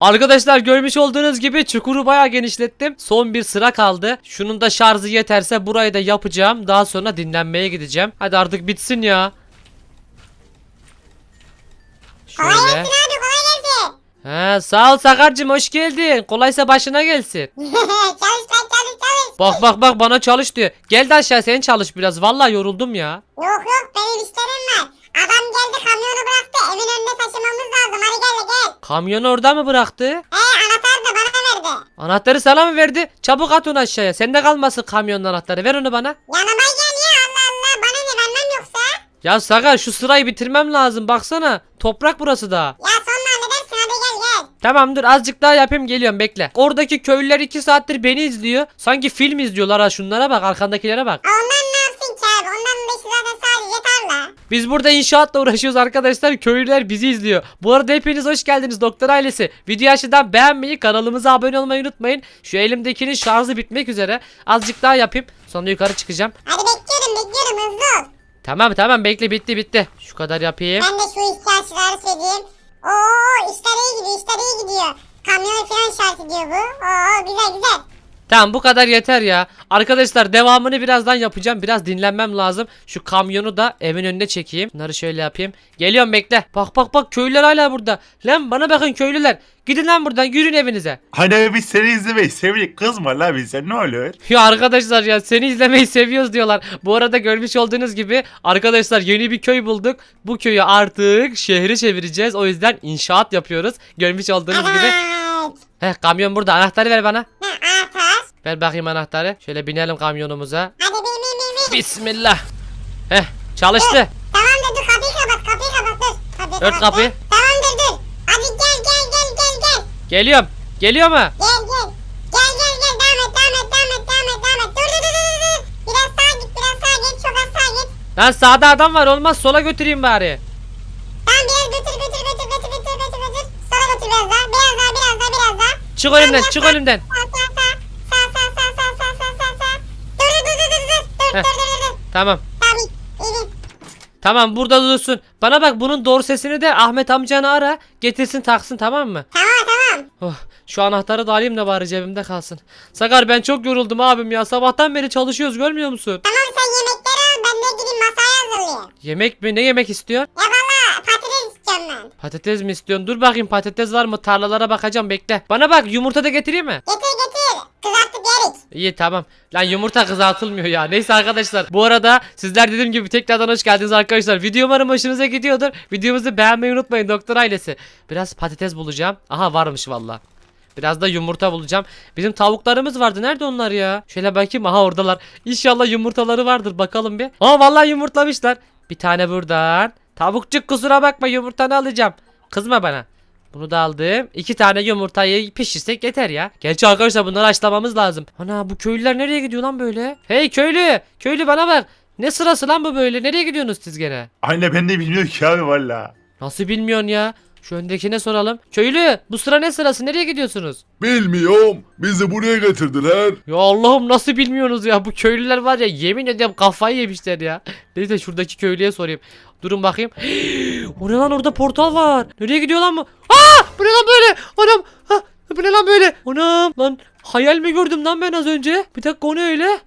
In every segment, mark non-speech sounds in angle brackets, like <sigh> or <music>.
Arkadaşlar görmüş olduğunuz gibi çukuru bayağı genişlettim. Son bir sıra kaldı. Şunun da şarjı yeterse burayı da yapacağım. Daha sonra dinlenmeye gideceğim. Hadi artık bitsin ya. Kolay Şöyle. gelsin abi kolay gelsin. He, sağ ol Sakarcığım hoş geldin. Kolaysa başına gelsin. <laughs> çalış lan çalış çalış. Bak bak bak bana çalış diyor. Gel de aşağı sen çalış biraz. Vallahi yoruldum ya. Yok yok benim işlerim var. Adam geldi kamyonu bıraktı evin önüne taşımamız lazım hadi gel gel. Kamyonu orada mı bıraktı? He anahtarı da bana verdi. Anahtarı sana mı verdi? Çabuk at onu aşağıya. Sende kalmasın kamyonun anahtarı. Ver onu bana. Yanıma gel ya Allah Allah bana ne vermem yoksa. Ya Sakar şu sırayı bitirmem lazım. Baksana. Toprak burası da. Ya sonra halledersin hadi gel gel. Tamam dur azıcık daha yapayım geliyorum bekle. Oradaki köylüler 2 saattir beni izliyor. Sanki film izliyorlar ha şunlara bak arkandakilere bak. Ondan ne yapsın ki abi ondan da işi zaten. Biz burada inşaatla uğraşıyoruz arkadaşlar. Köylüler bizi izliyor. Bu arada hepiniz hoş geldiniz doktor ailesi. Video aşağıdan beğenmeyi, kanalımıza abone olmayı unutmayın. Şu elimdekinin şarjı bitmek üzere. Azıcık daha yapayım. Sonra yukarı çıkacağım. Hadi bekliyorum bekliyorum hızlı ol. Tamam tamam bekle bitti bitti. Şu kadar yapayım. Ben de şu ihtiyaçları söyleyeyim. Oo işler iyi gidiyor işler iyi gidiyor. Kamyonu falan şart ediyor bu. Oo güzel güzel. Tamam bu kadar yeter ya. Arkadaşlar devamını birazdan yapacağım. Biraz dinlenmem lazım. Şu kamyonu da evin önüne çekeyim. Bunları şöyle yapayım. Geliyorum bekle. Bak bak bak köylüler hala burada. Lan bana bakın köylüler. Gidin lan buradan yürüyün evinize. Hani biz seni izlemeyi sevdik kızma la bize ne olur. <laughs> Ya arkadaşlar ya seni izlemeyi seviyoruz diyorlar. Bu arada görmüş olduğunuz gibi arkadaşlar yeni bir köy bulduk. Bu köyü artık şehre çevireceğiz. O yüzden inşaat yapıyoruz. Görmüş olduğunuz gibi. Heh kamyon burada. Anahtarı ver bana. Anahtar. Ver bakayım anahtarı. Şöyle binelim kamyonumuza. Hadi bin bin bin bin. Bismillah. Heh çalıştı. Tamam dur dur kapıyı kapat kapıyı kapat dur. Kapıyı Ört kapat, kapıyı. dur. Hadi gel gel gel gel gel. Geliyorum. Geliyor mu? Gel gel. Gel gel gel devam et devam et devam et devam et devam et. Dur dur dur dur dur. Biraz sağa git biraz sağa git çok az sağa git. Lan sağda adam var olmaz sola götüreyim bari. Tamam biraz götür götür götür götür götür götür götür. Sola götür biraz daha biraz daha biraz daha biraz daha. Çık önümden çık önümden. Sağ Heh. Tamam. Tamam burada dursun. Bana bak bunun doğru sesini de Ahmet amcanı ara. Getirsin taksın tamam mı? Tamam tamam. Oh, şu anahtarı da alayım da bari cebimde kalsın. Sakar ben çok yoruldum abim ya. Sabahtan beri çalışıyoruz görmüyor musun? Tamam sen yemekleri al ben de gideyim masaya hazırlayayım. Yemek mi? Ne yemek istiyorsun? Ya valla patates istiyorum ben. Patates mi istiyorsun? Dur bakayım patates var mı? Tarlalara bakacağım bekle. Bana bak yumurta da getireyim mi? Getir. Yerik. İyi tamam. Lan yumurta kızartılmıyor ya. Neyse arkadaşlar. Bu arada sizler dediğim gibi tekrardan hoş geldiniz arkadaşlar. Video umarım hoşunuza gidiyordur. Videomuzu beğenmeyi unutmayın doktor ailesi. Biraz patates bulacağım. Aha varmış valla. Biraz da yumurta bulacağım. Bizim tavuklarımız vardı. Nerede onlar ya? Şöyle bakayım. Aha oradalar. İnşallah yumurtaları vardır. Bakalım bir. Aa vallahi yumurtlamışlar. Bir tane buradan. Tavukçuk kusura bakma yumurtanı alacağım. Kızma bana. Bunu da aldım. İki tane yumurtayı pişirsek yeter ya. Gerçi arkadaşlar bunları haşlamamız lazım. Ana bu köylüler nereye gidiyor lan böyle? Hey köylü! Köylü bana bak. Ne sırası lan bu böyle? Nereye gidiyorsunuz siz gene? Anne ben de bilmiyorum ki abi valla. Nasıl bilmiyorsun ya? Şu öndekine soralım. Köylü bu sıra ne sırası? Nereye gidiyorsunuz? Bilmiyorum. Bizi buraya getirdiler. Ya Allah'ım nasıl bilmiyorsunuz ya? Bu köylüler var ya yemin ediyorum kafayı yemişler ya. <laughs> Neyse şuradaki köylüye sorayım. Durun bakayım. <gasps> o ne lan orada portal var. Nereye gidiyor lan bu? Aa! Bu ne lan böyle? Anam. Ha, bu ne lan böyle? Anam. Lan hayal mi gördüm lan ben az önce? Bir dakika o ne öyle?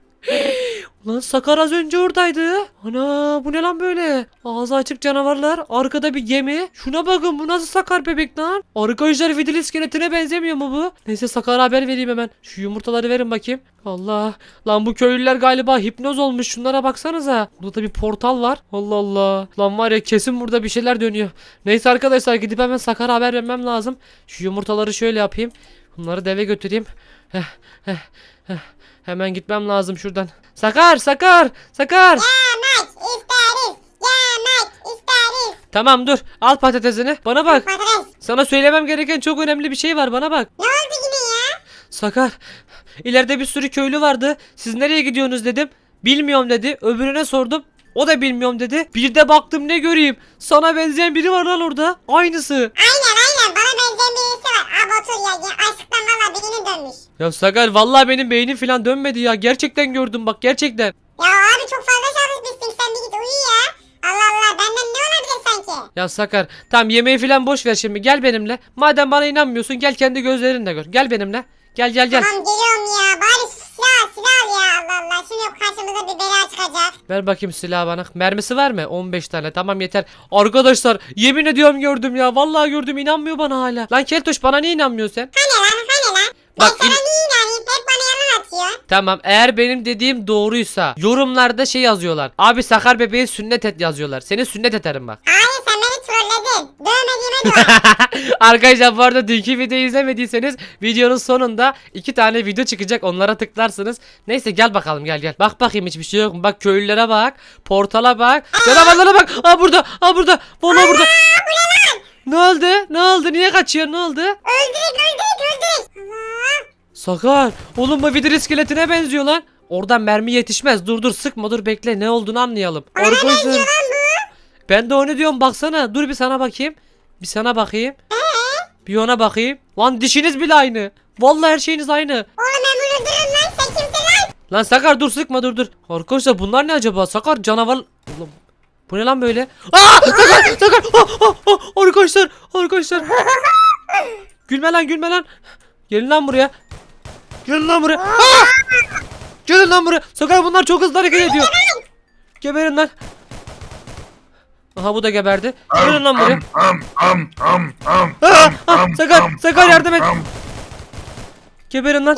Ulan Sakar az önce oradaydı. Ana bu ne lan böyle? Ağzı açık canavarlar. Arkada bir gemi. Şuna bakın bu nasıl Sakar bebek lan? Arkadaşlar fidil iskeletine benzemiyor mu bu? Neyse Sakar'a haber vereyim hemen. Şu yumurtaları verin bakayım. Allah. Lan bu köylüler galiba hipnoz olmuş. Şunlara baksanıza. Burada bir portal var. Allah Allah. Lan var ya kesin burada bir şeyler dönüyor. Neyse arkadaşlar gidip hemen Sakar'a haber vermem lazım. Şu yumurtaları şöyle yapayım. Bunları deve götüreyim. Heh, heh, heh. Hemen gitmem lazım şuradan. Sakar, Sakar, Sakar. Yemek isteriz. Yemek isteriz. Tamam dur. Al patatesini. Bana bak. Patates. Sana söylemem gereken çok önemli bir şey var. Bana bak. Ne oldu yine ya? Sakar. İleride bir sürü köylü vardı. Siz nereye gidiyorsunuz dedim. Bilmiyorum dedi. Öbürüne sordum. O da bilmiyorum dedi. Bir de baktım ne göreyim. Sana benzeyen biri var lan orada. Aynısı. Aynen aynen bana benzeyen birisi var. Abi otur ya. ya açlıktan valla beyni dönmüş. Ya Sakar vallahi benim beynim falan dönmedi ya. Gerçekten gördüm bak gerçekten. Ya abi çok fazla çalışmışsın sen bir git uyu ya. Allah Allah benden ne olabilir sanki? Ya Sakar tamam yemeği falan boş ver şimdi gel benimle. Madem bana inanmıyorsun gel kendi gözlerinle gör. Gel benimle. Gel gel gel. Tamam geliyorum ya. Bari silah silah al ya Allah Ver bakayım silahı bana. Mermisi var mı? 15 tane. Tamam yeter. Arkadaşlar yemin ediyorum gördüm ya. Vallahi gördüm inanmıyor bana hala. Lan Keltoş bana niye inanmıyorsun sen? Hani lan hani lan. Ben Bak, sana il- niye inanayım? Hep bana yalan atıyor. Tamam eğer benim dediğim doğruysa yorumlarda şey yazıyorlar. Abi Sakar bebeği sünnet et yazıyorlar. Seni sünnet ederim bak. Hayır sen beni trolledin. Dövmediğime <laughs> dua. Arkadaşlar bu arada dünkü videoyu izlemediyseniz videonun sonunda iki tane video çıkacak onlara tıklarsınız. Neyse gel bakalım gel gel. Bak bakayım hiçbir şey yok mu? Bak köylülere bak. Portala bak. Canavarlara bak. Aa burada. Aa burada. Vallahi burada. Ne oldu? Ne oldu? Niye kaçıyor? Ne oldu? öldürük öldürük öldürük. Allah. Sakar. Oğlum bu vidir iskeletine benziyor lan. Oradan mermi yetişmez. Dur dur sıkma dur bekle ne olduğunu anlayalım. Bana benziyor Arkadaşlar lan bu. Ben de onu diyorum baksana. Dur bir sana bakayım. Bir sana bakayım. Bir ona bakayım. Lan dişiniz bile aynı. Vallahi her şeyiniz aynı. Oğlum ben bunu öldürürüm lan. Sen kimsin lan? Lan Sakar dur sıkma dur dur. Arkadaşlar bunlar ne acaba? Sakar canavar... Oğlum bu ne lan böyle? Aa Sakar Sakar. Ah, ah, ah, arkadaşlar arkadaşlar. gülme lan gülme lan. Gelin lan buraya. Gelin lan buraya. Aa! Gelin lan buraya. Sakar bunlar çok hızlı hareket ediyor. Geberin lan. Aha bu da geberdi. Gelin lan buraya. Aa, ah, am Sakar Sakar yardım et. Geberin lan.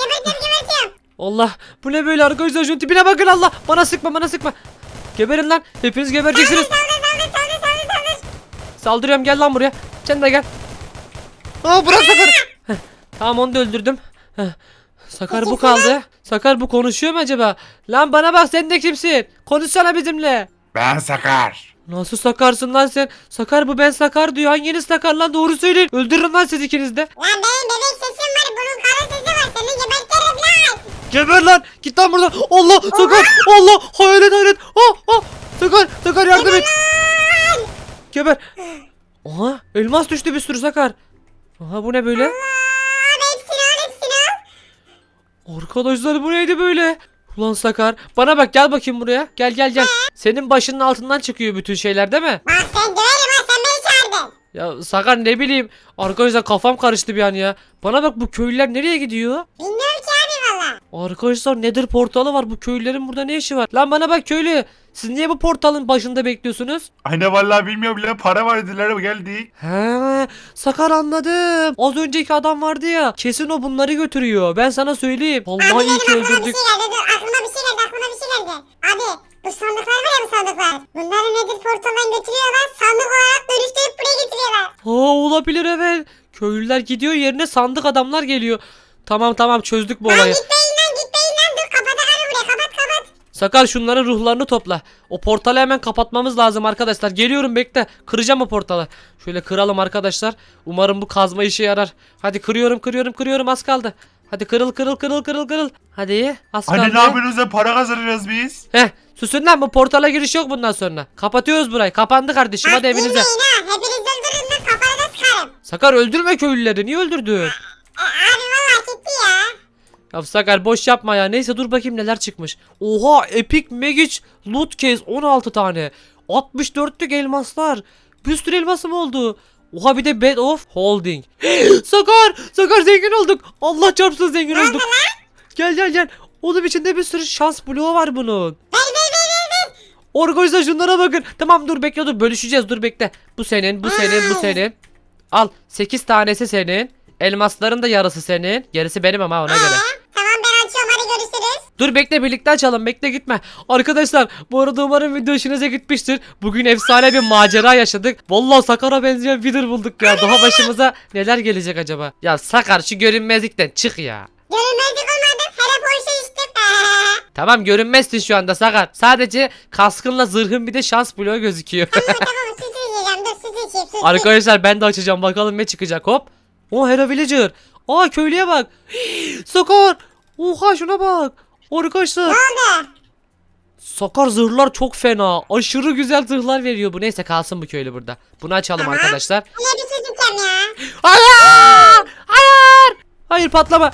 Allah bu ne böyle arkadaşlar? Şunun tipine bakın Allah. Bana sıkma bana sıkma. Geberin lan. Hepiniz gebereceksiniz. Saldır saldır saldır saldır saldır. Saldırıyorum gel lan buraya. Sen de gel. Aa bırak Sakar. Tamam onu da öldürdüm. Sakar bu kaldı. Sakar bu konuşuyor mu acaba? Lan bana bak sen de kimsin? Konuşsana bizimle. Ben Sakar. Nasıl sakarsın lan sen? Sakar bu ben Sakar diyor. Hanginiz Sakar lan? Doğru söyleyin. Öldürürüm lan siz ikiniz de. Lan benim bebek sesim var. Bunun kara sesi var. Seni gebertirim lan. Geber lan! Git lan buradan. Allah! Sakar! Allah! Hayalet hayalet! Ah! Ah! Sakar! Sakar yardım et. Geber Aha elmas düştü bir sürü Sakar. Aha bu ne böyle? Aa, hepsini al hepsini al. Arkadaşlar bu neydi böyle Ulan Sakar bana bak gel bakayım buraya. Gel gel gel. Senin başının altından çıkıyor bütün şeyler değil mi? Bak sen döverim ha sen beni çağırdın. Ya Sakar ne bileyim. Arkadaşlar kafam karıştı bir an ya. Bana bak bu köylüler nereye gidiyor? Bilmiyorum. Arkadaşlar nedir portalı var bu köylülerin burada ne işi var Lan bana bak köylü Siz niye bu portalın başında bekliyorsunuz Anne vallahi bilmiyorum bile para var dediler geldik. He, Sakar anladım. Az önceki adam vardı ya. Kesin o bunları götürüyor. Ben sana söyleyeyim. Abi Vallahi iyi ki aklıma bir şey öldürdük. geldi. Dur aklıma bir şey geldi aklıma bir şey geldi. Abi bu sandıklar var ya bu sandıklar. Bunları nedir portaldan götürüyorlar. Sandık olarak dönüştürüp buraya getiriyorlar. Ha olabilir evet. Köylüler gidiyor yerine sandık adamlar geliyor. Tamam tamam çözdük bu Lan olayı. gitmeyin lan gitmeyin lan. Dur kapat abi buraya kapat kapat. Sakar şunların ruhlarını topla. O portalı hemen kapatmamız lazım arkadaşlar. Geliyorum bekle. Kıracağım o portalı. Şöyle kıralım arkadaşlar. Umarım bu kazma işe yarar. Hadi kırıyorum kırıyorum kırıyorum az kaldı. Hadi kırıl kırıl kırıl kırıl kırıl. Hadi az kaldı. Anne ne yapıyorsunuz da para kazanacağız biz? Heh susun lan bu portala giriş yok bundan sonra. Kapatıyoruz burayı. Kapandı kardeşim hadi Bak evinize. bilmeyin ha. Hepiniz öldürün lan kafanıza sıkarım. Sakar öldürme köylüleri. Niye öldürdün? E, abi valla gitti ya. Ya Sakar boş yapma ya. Neyse dur bakayım neler çıkmış. Oha Epic Magic Loot Case 16 tane. 64'lük elmaslar. Bir sürü elmasım oldu. Oha bir de Bed of Holding. <gasps> Sakar! Sakar zengin olduk. Allah çarpsın zengin olduk. Gel gel gel. Onun içinde bir sürü şans bloğu var bunun. Organize şunlara bakın. Tamam dur bekle dur bölüşeceğiz dur bekle. Bu senin, bu senin, bu senin. Al 8 tanesi senin. Elmasların da yarısı senin. Gerisi benim ama ona göre. Ee, tamam ben açıyorum hadi görüşürüz. Dur bekle birlikte açalım bekle gitme. Arkadaşlar bu arada umarım video hoşunuza gitmiştir. Bugün efsane bir macera yaşadık. Vallahi Sakar'a benzeyen Wither bulduk ya. Daha başımıza neler gelecek acaba? Ya Sakar şu görünmezlikten çık ya. Görünmezlik olmadım. Hele Porsche içtim. Tamam görünmezsin şu anda Sakar. Sadece kaskınla zırhın bir de şans bloğu gözüküyor. tamam süt içeceğim dur süt içeyim süt. Arkadaşlar ben de açacağım bakalım ne çıkacak hop. O Hera Villager. Aa köylüye bak. <gasps> Sakar. Oha şuna bak. Arkadaşlar. Ne oldu? Sakar zırhlar çok fena. Aşırı güzel zırhlar veriyor bu. Neyse kalsın bu köylü burada. Bunu açalım Tamam. arkadaşlar. Niye bir içeceğim ya? Hayır! Hayır! Hayır patlama.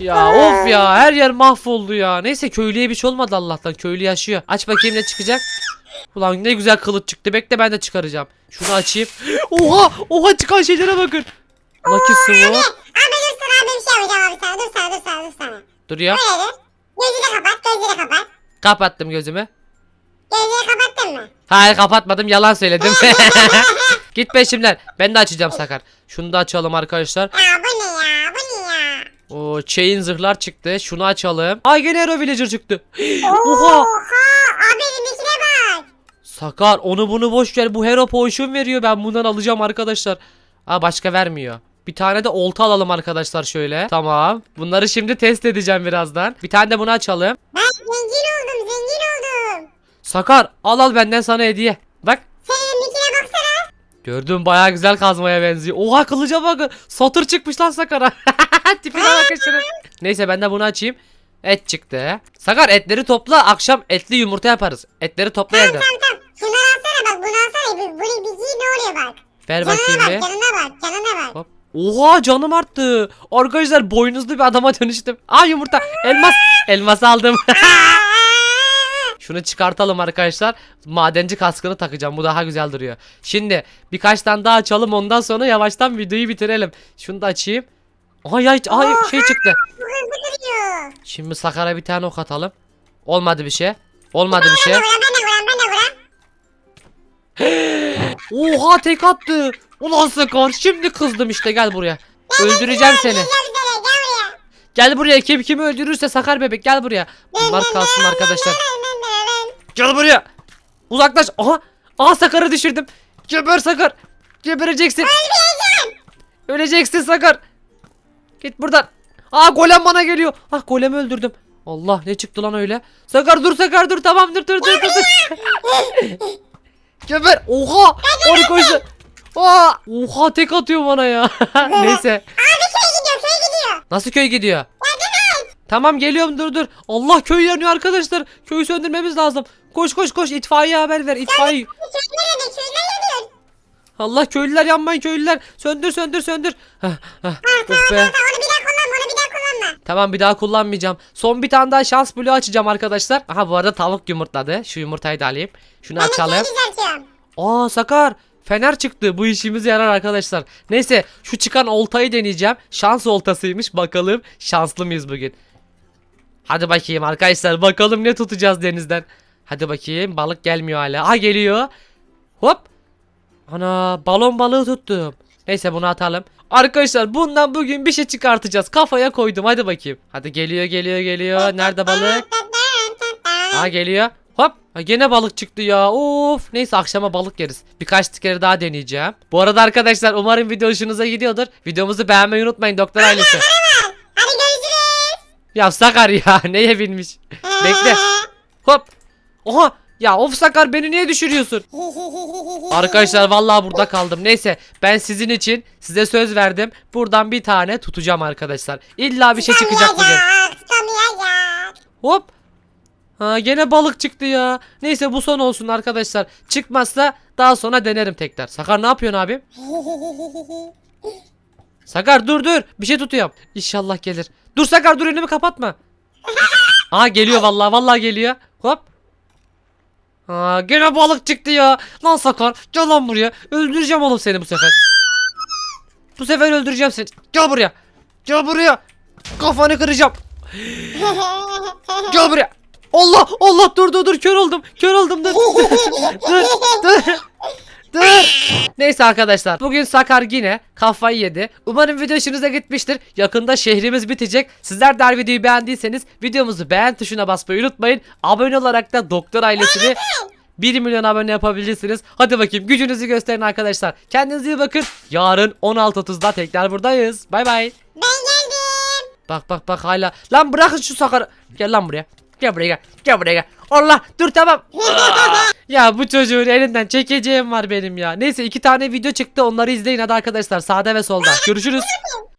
Ya of ya her yer mahvoldu ya. Neyse köylüye bir şey olmadı Allah'tan. Köylü yaşıyor. Aç bakayım ne çıkacak. Ulan ne güzel kılıç çıktı. Bekle ben de çıkaracağım. Şunu açayım. <gasps> Oha! Oha çıkan şeylere bakın. Lucky Sword. Dur sana abi bir şey yapacağım abi sana. Dur sana dur sana dur sana. Dur ya. Böyle dur. Gözünü kapat gözünü kapat. Kapattım gözümü. Gözünü kapattın mı? Hayır kapatmadım yalan söyledim. <laughs> <laughs> Git peşimden. Ben de açacağım Sakar. Şunu da açalım arkadaşlar. Ya bu ne ya bu ne ya? O chain zırhlar çıktı. Şunu açalım. Ay gene Hero Villager çıktı. <gasps> Oha. Oha. Abi elindekine bak. Sakar onu bunu boş ver. Bu Hero Potion veriyor. Ben bundan alacağım arkadaşlar. Aa başka vermiyor. Bir tane de olta alalım arkadaşlar şöyle. Tamam. Bunları şimdi test edeceğim birazdan. Bir tane de bunu açalım. Ben zengin oldum zengin oldum. Sakar al al benden sana hediye. Bak. Senin elindekine baksana. Gördüm baya güzel kazmaya benziyor. Oha kılıca bak. Satır çıkmış lan Sakar'a. <laughs> Tipine bakın şunun. Neyse ben de bunu açayım. Et çıktı. Sakar etleri topla akşam etli yumurta yaparız. Etleri topla evde. Tamam tamam. Şunu alsana bak bunu alsana. Bu, bunu bir giy ne oluyor bak. Ver Canına bakayım bak bir. canına bak canına bak. Hop. Oha canım arttı. Arkadaşlar boynuzlu bir adama dönüştüm. Aa yumurta. Elmas. Elmas aldım. <laughs> Şunu çıkartalım arkadaşlar. Madenci kaskını takacağım. Bu daha güzel duruyor. Şimdi birkaç tane daha açalım. Ondan sonra yavaştan videoyu bitirelim. Şunu da açayım. Ay ay ay şey çıktı. Şimdi Sakar'a bir tane ok atalım. Olmadı bir şey. Olmadı bir şey. <gasps> Oha tek attı. Ulan Sakar şimdi kızdım işte gel buraya. Öldüreceğim seni. Gel buraya. Gel buraya kim kimi öldürürse Sakar bebek gel buraya. Bunlar kalsın arkadaşlar. Gel buraya. Uzaklaş. Aha. Aha Sakar'ı düşürdüm. Geber Sakar. Gebereceksin. Öleceksin Sakar. Git buradan. Aa golem bana geliyor. Ah golemi öldürdüm. Allah ne çıktı lan öyle. Sakar dur Sakar dur tamam dur dur dur dur. dur. Geber. Oha. Onu koştu. Aa, oha tek atıyor bana ya. <laughs> Neyse. Abi köy gidiyor köy gidiyor. Nasıl köy gidiyor? Tamam geliyorum dur dur. Allah köy yanıyor arkadaşlar. Köyü söndürmemiz lazım. Koş koş koş itfaiye haber ver itfaiye. Yanıyor yanıyor. Allah köylüler yanmayın köylüler. Söndür söndür söndür. Hah, hah. Of be. Tamam onu bir daha kullanma onu bir daha kullanma. Tamam bir daha kullanmayacağım. Son bir tane daha şans bloğu açacağım arkadaşlar. Aha bu arada tavuk yumurtladı. Şu yumurtayı da alayım. Şunu Ben de açalım. düzeltiyorum. Aa Sakar. Fener çıktı. Bu işimize yarar arkadaşlar. Neyse şu çıkan oltayı deneyeceğim. Şans oltasıymış. Bakalım şanslı mıyız bugün? Hadi bakayım arkadaşlar. Bakalım ne tutacağız denizden. Hadi bakayım. Balık gelmiyor hala. Ha geliyor. Hop. Ana balon balığı tuttum. Neyse bunu atalım. Arkadaşlar bundan bugün bir şey çıkartacağız. Kafaya koydum. Hadi bakayım. Hadi geliyor geliyor geliyor. Nerede balık? Aa geliyor. Hop. Ha, gene balık çıktı ya. Of. Neyse akşama balık yeriz. Birkaç kere daha deneyeceğim. Bu arada arkadaşlar umarım video hoşunuza gidiyordur. Videomuzu beğenmeyi unutmayın doktor ailesi. Hadi görüşürüz. Ya Sakar ya <laughs> neye binmiş. Bekle. Hop. Oha. Ya of Sakar beni niye düşürüyorsun? <laughs> Arkadaşlar vallahi burada kaldım. Neyse ben sizin için size söz verdim. Buradan bir tane tutacağım arkadaşlar. İlla bir şey çıkacak bugün. Hop. Ha gene balık çıktı ya. Neyse bu son olsun arkadaşlar. Çıkmazsa daha sonra denerim tekrar. Sakar ne yapıyorsun abim? <laughs> Sakar dur dur. Bir şey tutuyorum. İnşallah gelir. Dur Sakar dur önümü kapatma. Aa geliyor vallahi vallahi geliyor. Hop. Aa gene balık çıktı ya. Lan Sakar gel lan buraya. Öldüreceğim oğlum seni bu sefer. Bu sefer öldüreceğim seni. Gel buraya. Gel buraya. Kafanı kıracağım. <laughs> Gel buraya. Allah Allah dur dur dur kör oldum. Kör oldum dur. <laughs> <laughs> dur dur. Dur. Neyse arkadaşlar bugün Sakar yine kafayı yedi. Umarım video hoşunuza gitmiştir. Yakında şehrimiz bitecek. Sizler de videoyu beğendiyseniz videomuzu beğen tuşuna basmayı unutmayın. Abone olarak da doktor ailesini 1 milyon abone yapabilirsiniz. Hadi bakayım gücünüzü gösterin arkadaşlar. Kendinize iyi bakın. Yarın 16.30'da tekrar buradayız. Bay bay. Ben geldim. Bak bak bak hala. Lan bırakın şu sakarı. Gel lan buraya. Gel buraya gel. Gel buraya gel. Allah dur tamam. <laughs> ya bu çocuğun elinden çekeceğim var benim ya. Neyse iki tane video çıktı onları izleyin hadi arkadaşlar sağda ve solda. Görüşürüz. <laughs>